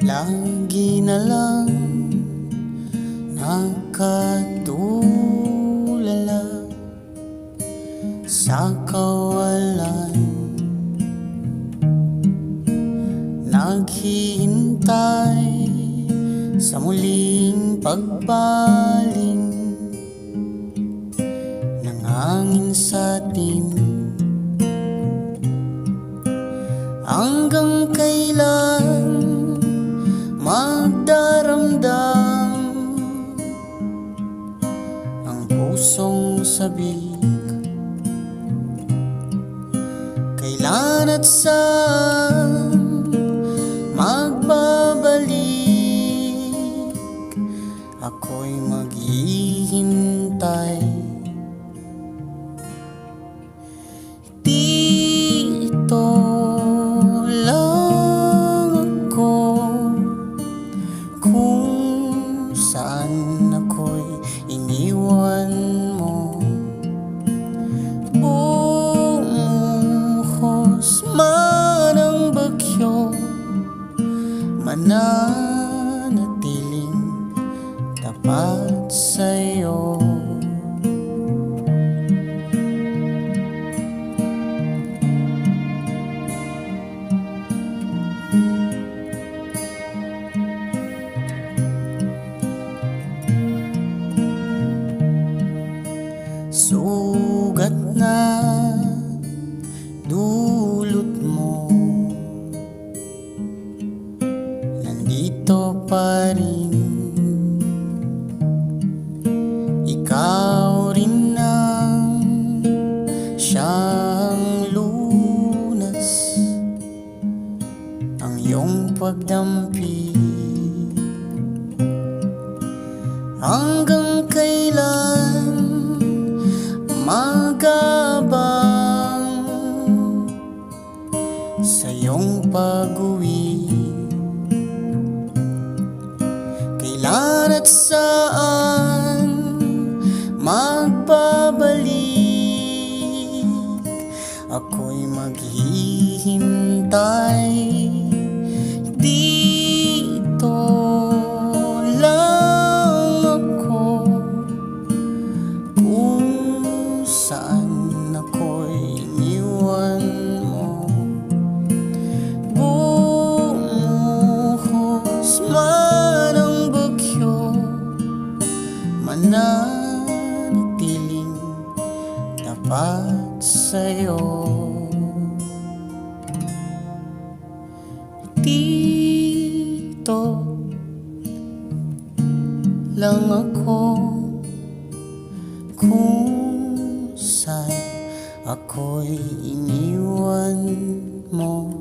di na lang nakatulala sa kawalan. Naghihintay sa muling pagbaling ng hangin sa atin. Hanggang pusong sabik Kailan at saan magbabalik? Ako'y maghihintay Mananatiling tapat sa'yo. Sugat na dulot mo iyong pagdampi Hanggang kailan magabang sa iyong pag-uwi? Kailan at saan magbabalik? Ako'y maghihintay tapat sa'yo Dito lang ako Kung saan ako'y iniwan mo